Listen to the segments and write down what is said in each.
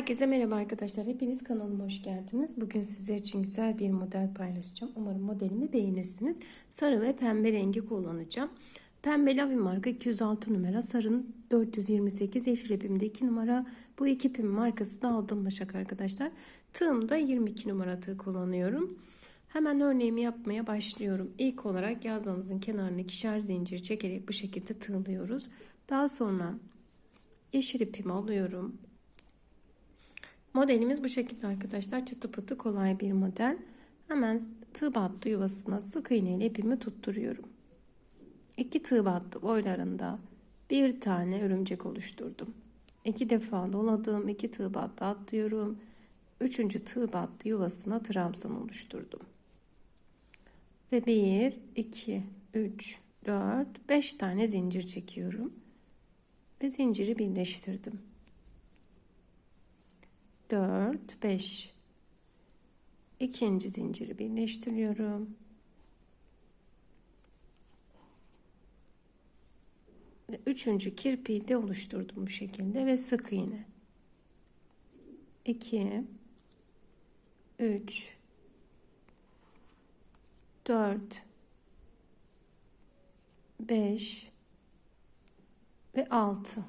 Herkese merhaba arkadaşlar. Hepiniz kanalıma hoş geldiniz. Bugün sizler için güzel bir model paylaşacağım. Umarım modelimi beğenirsiniz. Sarı ve pembe rengi kullanacağım. Pembe Lavi marka 206 numara. Sarının 428. Yeşil ipimde 2 numara. Bu iki ipim markası da aldım başak arkadaşlar. Tığımda 22 numara tığ kullanıyorum. Hemen örneğimi yapmaya başlıyorum. İlk olarak yazmamızın kenarını ikişer zincir çekerek bu şekilde tığlıyoruz. Daha sonra yeşil ipimi alıyorum. Modelimiz bu şekilde arkadaşlar. Çıtı pıtı kolay bir model. Hemen tığ battı yuvasına sık iğne ile ipimi tutturuyorum. İki tığ battı boylarında bir tane örümcek oluşturdum. İki defa doladım. iki tığ battı atlıyorum. Üçüncü tığ battı yuvasına trabzan oluşturdum. Ve bir, iki, üç, dört, beş tane zincir çekiyorum. Ve zinciri birleştirdim. 4 5 ikinci zinciri birleştiriyorum. Ve üçüncü kirpiği de oluşturdum bu şekilde ve sık iğne. 2 3 4 5 ve 6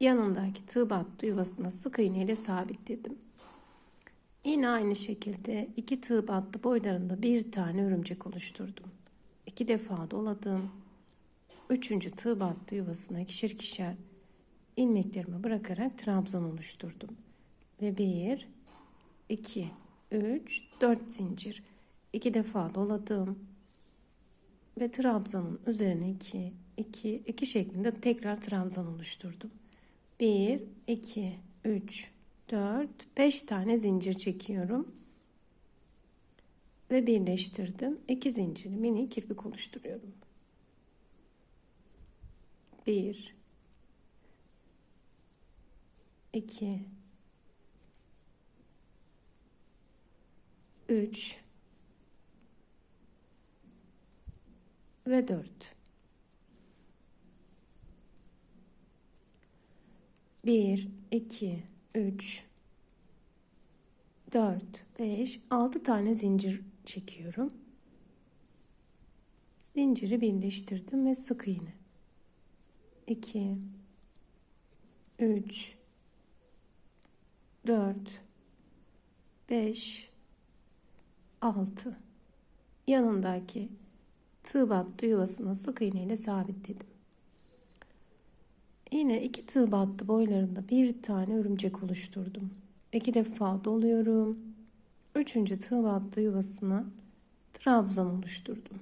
yanındaki tığ yuvasına sık iğne ile sabitledim. Yine aynı şekilde iki tığ boylarında bir tane örümcek oluşturdum. İki defa doladım. Üçüncü tığ yuvasına ikişer ikişer ilmeklerimi bırakarak trabzan oluşturdum. Ve bir, iki, üç, dört zincir. iki defa doladım. Ve trabzanın üzerine iki, iki, iki şeklinde tekrar trabzan oluşturdum. 1, 2, 3, 4, 5 tane zincir çekiyorum. Ve birleştirdim. 2 zincir mini kirpik oluşturuyorum. 1, 2, 3 ve 4. 1, 2, 3, 4, 5, 6 tane zincir çekiyorum. Zinciri birleştirdim ve sık iğne. 2, 3, 4, 5, 6. Yanındaki tığ battı yuvasına sık iğne ile sabitledim. Yine iki tığ battı boylarında bir tane örümcek oluşturdum. İki defa doluyorum. Üçüncü tığ battı yuvasına trabzan oluşturdum.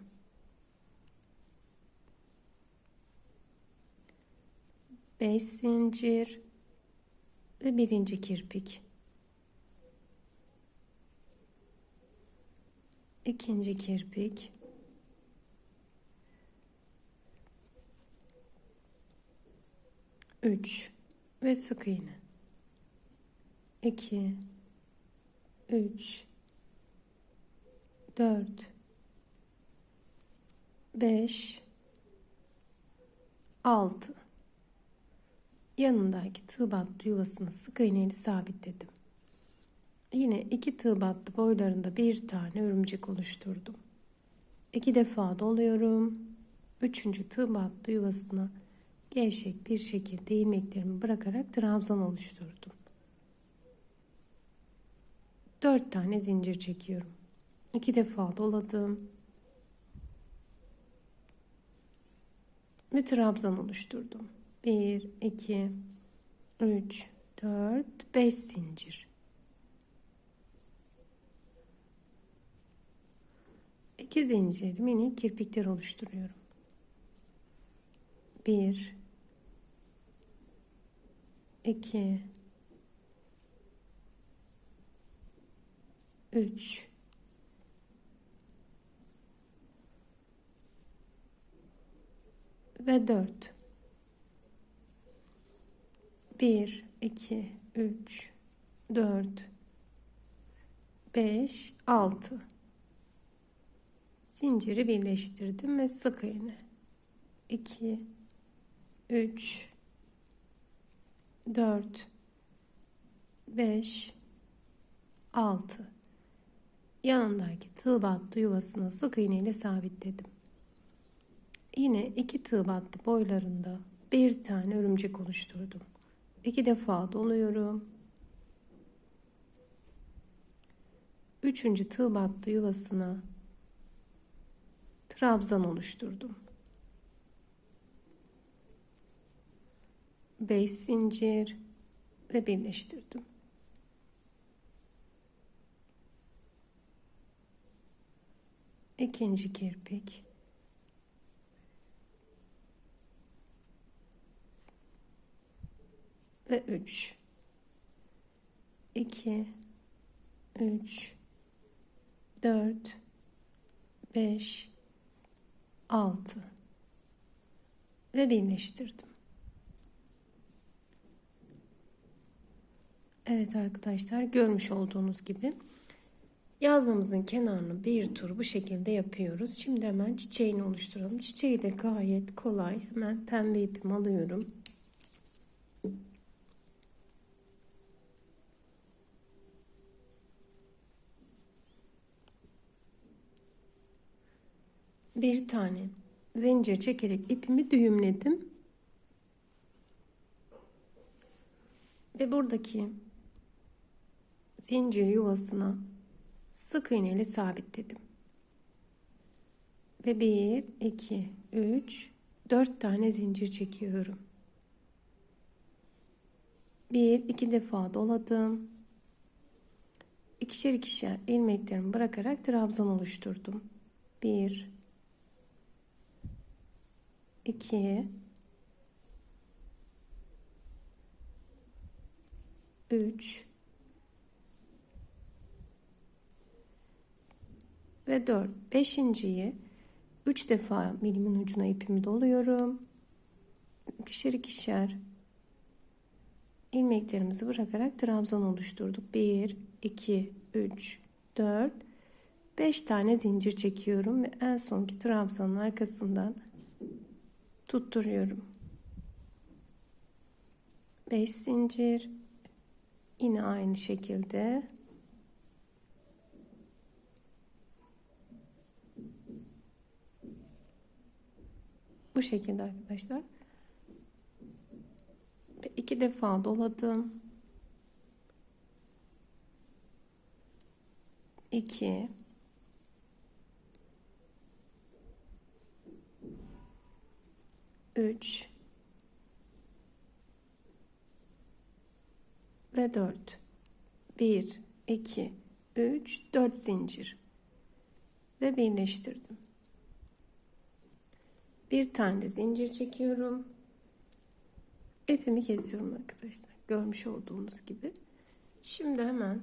Beş zincir ve birinci kirpik. ikinci kirpik. 3 ve sık iğne. 2 3 4 5 6 yanındaki tığ battı yuvasını sık iğneyle sabitledim. Yine iki tığ battı boylarında bir tane örümcek oluşturdum. İki defa doluyorum. Üçüncü tığ battı yuvasına gevşek bir şekilde ilmeklerimi bırakarak trabzan oluşturdum. 4 tane zincir çekiyorum. 2 defa doladım. Ve trabzan oluşturdum. 1 2 3 4 5 zincir. 2 zincir mini kirpikler oluşturuyorum. 1 2 3 ve 4 1 2 3 4 5 6 zinciri birleştirdim ve sık iğne. 2 3 4 5 6 yanındaki tığ battı yuvasına sık iğne ile sabitledim. Yine iki tığ battı boylarında bir tane örümcek oluşturdum. İki defa doluyorum. Üçüncü tığ battı yuvasına trabzan oluşturdum. 5 zincir ve birleştirdim. İkinci kirpik. Ve 3 2 3 4 5 6 ve birleştirdim. Evet arkadaşlar görmüş olduğunuz gibi yazmamızın kenarını bir tur bu şekilde yapıyoruz. Şimdi hemen çiçeğini oluşturalım. Çiçeği de gayet kolay. Hemen pembe ipimi alıyorum. Bir tane zincir çekerek ipimi düğümledim. Ve buradaki zincir yuvasına sık iğneyle sabitledim. Ve 1, 2, 3, 4 tane zincir çekiyorum. 1, 2 defa doladım. İkişer ikişer ilmeklerimi bırakarak trabzan oluşturdum. 1, 2, 3 ve 4. Beşinciyi 3 defa milimin ucuna ipimi doluyorum. İkişer ikişer ilmeklerimizi bırakarak trabzan oluşturduk. 1, 2, 3, 4, 5 tane zincir çekiyorum ve en sonki trabzanın arkasından tutturuyorum. 5 zincir Yine aynı şekilde şekilde arkadaşlar. Ve iki defa doladım. 2 3 ve 4. 1, 2, 3, 4 zincir. Ve birleştirdim. Bir tane zincir çekiyorum. İpimi kesiyorum arkadaşlar. Görmüş olduğunuz gibi. Şimdi hemen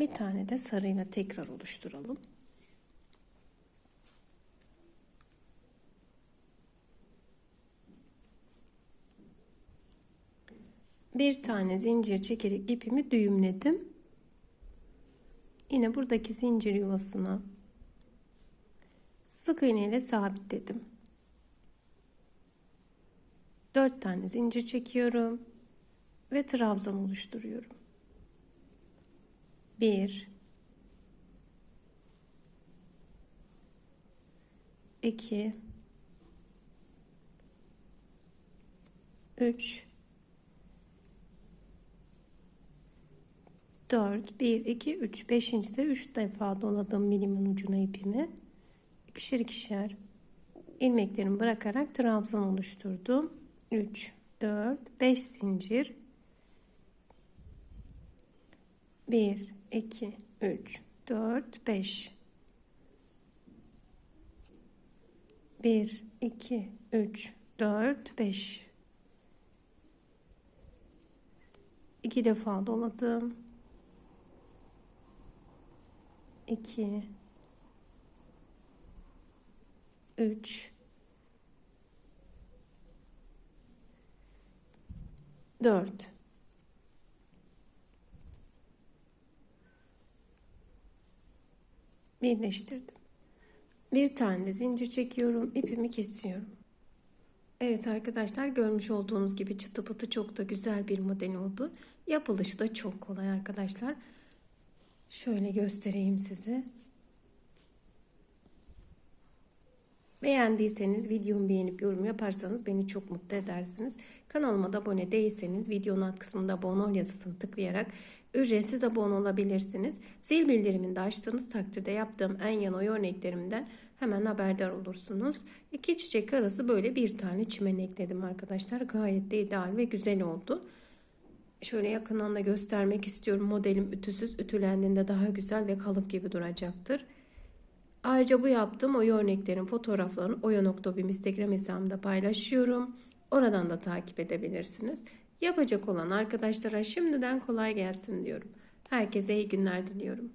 bir tane de sarıyla tekrar oluşturalım. bir tane zincir çekerek ipimi düğümledim. Yine buradaki zincir yuvasına sık iğne ile sabitledim. 4 tane zincir çekiyorum ve trabzan oluşturuyorum. 1 2 3 4, 1, 2, 3. Beşinci de 3 defa doladım milimin ucuna ipimi. İkişer ikişer ilmeklerimi bırakarak trabzan oluşturdum. 3, 4, 5 zincir. 1, 2, 3, 4, 5. 1, 2, 3, 4, 5. 2 defa doladım. 2 3 4 birleştirdim. Bir tane zincir çekiyorum, ipimi kesiyorum. Evet arkadaşlar görmüş olduğunuz gibi çıtı pıtı çok da güzel bir model oldu. Yapılışı da çok kolay arkadaşlar. Şöyle göstereyim size. Beğendiyseniz videomu beğenip yorum yaparsanız beni çok mutlu edersiniz. Kanalıma da abone değilseniz videonun alt kısmında abone ol yazısını tıklayarak ücretsiz abone olabilirsiniz. Zil bildirimini de açtığınız takdirde yaptığım en yan oy örneklerimden hemen haberdar olursunuz. İki çiçek arası böyle bir tane çimen ekledim arkadaşlar. Gayet de ideal ve güzel oldu. Şöyle yakından da göstermek istiyorum. Modelim ütüsüz. Ütülendiğinde daha güzel ve kalıp gibi duracaktır. Ayrıca bu yaptığım oy örneklerin fotoğraflarını oya.bim Instagram hesabımda paylaşıyorum. Oradan da takip edebilirsiniz. Yapacak olan arkadaşlara şimdiden kolay gelsin diyorum. Herkese iyi günler diliyorum.